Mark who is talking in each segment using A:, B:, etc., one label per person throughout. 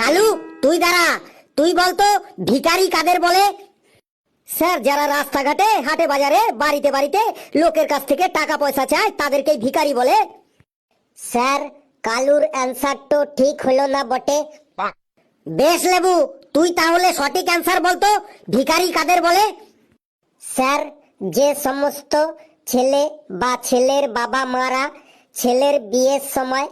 A: কালু, তুই দাঁড়া। তুই বলতো ভিখারি কাদের বলে? স্যার, যারা রাস্তাঘাটে, হাটে বাজারে, বাড়িতে বাড়িতে লোকের কাছ থেকে টাকা পয়সা চায়, তাদেরকেই ভিখারি বলে। স্যার, কালুর অ্যান্সার তো ঠিক হলো না বটে। বেশ লেবু, তুই তাহলে সঠিক অ্যান্সার বলতো ভিকারি কাদের বলে? স্যার, যে সমস্ত ছেলে বা ছেলের বাবা মারা ছেলের বিয়ের সময়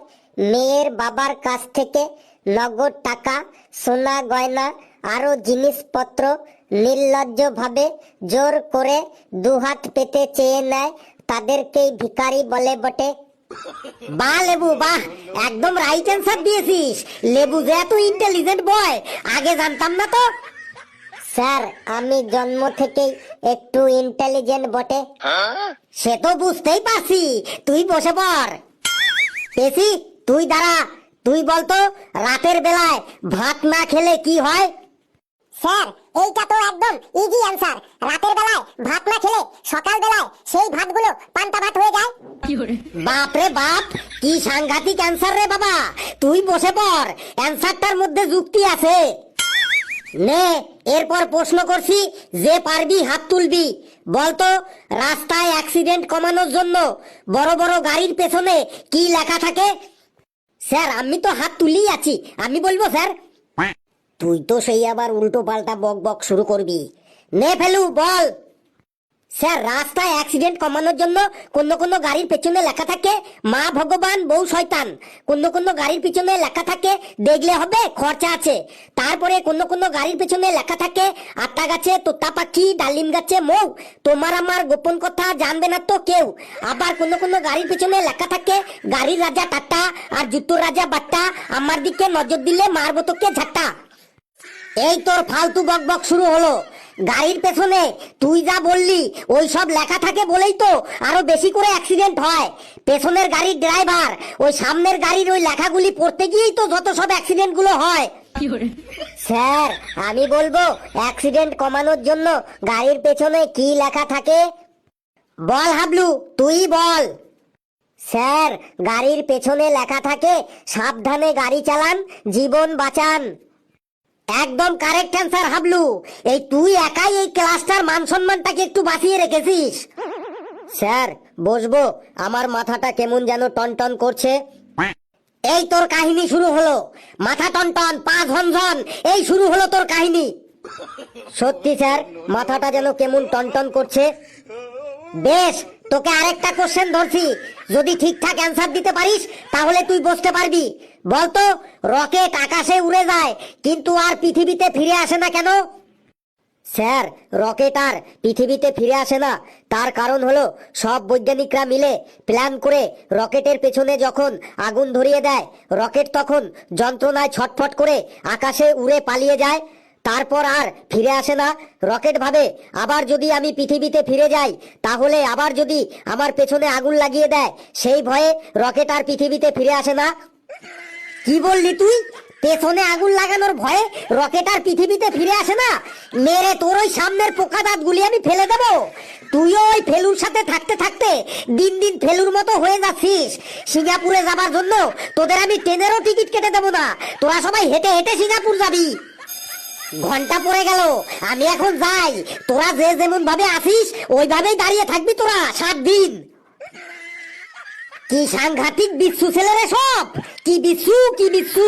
A: মেয়ের বাবার কাছ থেকে নগদ টাকা সোনা গয়না আরও জিনিসপত্র নির্লজ্জভাবে জোর করে দুহাত পেতে চেয়ে নেয় তাদেরকেই ভিখারি বলে বটে। বাহ লেবু বাহ একদম রাইট অ্যান্সার দিয়েছিস। লেবু যে এত ইন্টেলিজেন্ট বয় আগে জানতাম না তো। স্যার আমি জন্ম থেকেই একটু ইন্টেলিজেন্ট বটে। সে তো বুঝতেই পারছি। তুই বসে পড়। পেশি তুই দাঁড়া। তুই বলতো রাতের বেলায় ভাত না খেলে কি হয়?
B: স্যার এইটা তো একদম ইজি অ্যান্সার রাতের বেলায় ভাত না খেলে সকাল বেলায় সেই ভাতগুলো পান্তা ভাত হয়ে যায়।
A: বাপ রে বাপ কি সাংঘাতিক অ্যান্সার রে বাবা। তুই বসে পড় অ্যান্সারটার মধ্যে যুক্তি আছে। নে এরপর প্রশ্ন করছি যে পারবি হাত তুলবি। বলতো রাস্তায় অ্যাক্সিডেন্ট কমানোর জন্য বড় বড় গাড়ির পেছনে কি লেখা থাকে? স্যার আমি তো হাত তুলেই আছি। আমি বলব স্যার। তুই তো সেই আবার উল্টো পাল্টা বক বক শুরু করবি। নে ফেলু বল। স্যার, রাস্তায় অ্যাক্সিডেন্ট কমানোর জন্য কোন কোন গাড়ির পেছনে লেখা থাকে, মা ভগবান, বউ শয়তান। কোন কোন গাড়ির পিছনে লেখা থাকে, দেখলে হবে, খরচা আছে। তারপরে কোন কোন গাড়ির পেছনে লেখা থাকে আটটা গাছে তোতা পাখি, ডালিম গাছে মৌ। তোমার আমার গোপন কথা জানবে না তো কেউ। আবার কোন কোন গাড়ির পেছনে লেখা থাকে, গাড়ির রাজা টাটা আর জুতোর রাজা বাট্টা আমার দিকে নজর দিলে মারবো তোকে ঝাট্টা এই তোর ফালতু বক বক শুরু হলো। গাড়ির পেছনে তুই যা বললি ওই সব লেখা থাকে বলেই তো আরও বেশি করে অ্যাক্সিডেন্ট হয়। পেছনের গাড়ির ড্রাইভার ওই সামনের গাড়ির ওই লেখাগুলি পড়তে গিয়েই তো যত সব অ্যাক্সিডেন্টগুলো হয়। স্যার আমি বলব অ্যাক্সিডেন্ট কমানোর জন্য গাড়ির পেছনে কি লেখা থাকে? বল হাবলু তুই বল। স্যার গাড়ির পেছনে লেখা থাকে সাবধানে গাড়ি চালান জীবন বাঁচান। একদম কারেক্ট অ্যান্সার হাবলু। এই তুই একাই এই ক্লাসটার মান সম্মানটাকে একটু বাঁচিয়ে রেখেছিস। স্যার, বসবো। আমার মাথাটা কেমন যেন টনটন করছে। এই তোর কাহিনী শুরু হলো। মাথা টনটন, পা ঝনঝন, এই শুরু হলো তোর কাহিনী। সত্যি, স্যার, মাথাটা যেন কেমন টনটন করছে। বেশ, তোকে আরেকটা কোশ্চেন ধরছি। যদি ঠিকঠাক অ্যান্সার দিতে পারিস, তাহলে তুই বসতে পারবি। বলতো, রকেট আকাশে উড়ে যায়, কিন্তু আর পৃথিবীতে ফিরে আসে না কেন? স্যার, রকেট আর পৃথিবীতে ফিরে আসে না। তার কারণ হলো, সব বৈজ্ঞানিকরা মিলে প্ল্যান করে রকেটের পেছনে যখন আগুন ধরিয়ে দেয়, রকেট তখন যন্ত্রণায় ছটফট করে আকাশে উড়ে পালিয়ে যায়। তারপর আর ফিরে আসে না। রকেট ভাবে, আবার যদি আমি পৃথিবীতে ফিরে যাই, তাহলে আবার যদি আমার পেছনে আগুন লাগিয়ে দেয়, সেই ভয়ে রকেট আর পৃথিবীতে ফিরে আসে না। কি বললি তুই? পেছনে আগুন লাগানোর ভয়ে রকেট আর পৃথিবীতে ফিরে আসে না? মেরে তোর ওই সামনের পোকা দাঁতগুলি আমি ফেলে দেব। তুইও ওই ফেলুর সাথে থাকতে থাকতে দিন দিন ফেলুর মতো হয়ে যাচ্ছিস। সিঙ্গাপুরে যাবার জন্য তোদের আমি ট্রেনেরও টিকিট কেটে দেবো না। তোরা সবাই হেঁটে হেঁটে সিঙ্গাপুর যাবি। ঘণ্টা পড়ে গেল, আমি এখন যাই। তোরা যে যেমন ভাবে আসিস, ওইভাবেই দাঁড়িয়ে থাকবি তোরা সাত দিন। কি সাংঘাতিক বিচ্ছু ছেলেরে সব? কি বিচ্ছু কি বিচ্ছু?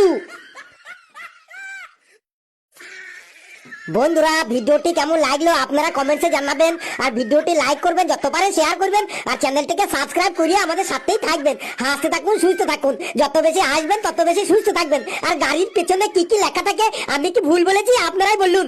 A: বন্ধুরা, ভিডিওটি কেমন লাগল আপনারা কমেন্টসে জানাবেন আর ভিডিওটি লাইক করবেন যত পারেন শেয়ার করবেন আর চ্যানেলটিকে সাবস্ক্রাইব করিয়ে আমাদের সাথেই থাকবেন। হাসতে থাকুন, সুস্থ থাকুন। যত বেশি হাসবেন, তত বেশি সুস্থ থাকবেন। আর গাড়ির পেছনে কি কি লেখা থাকে, আমি কি ভুল বলেছি? আপনারাই বলুন।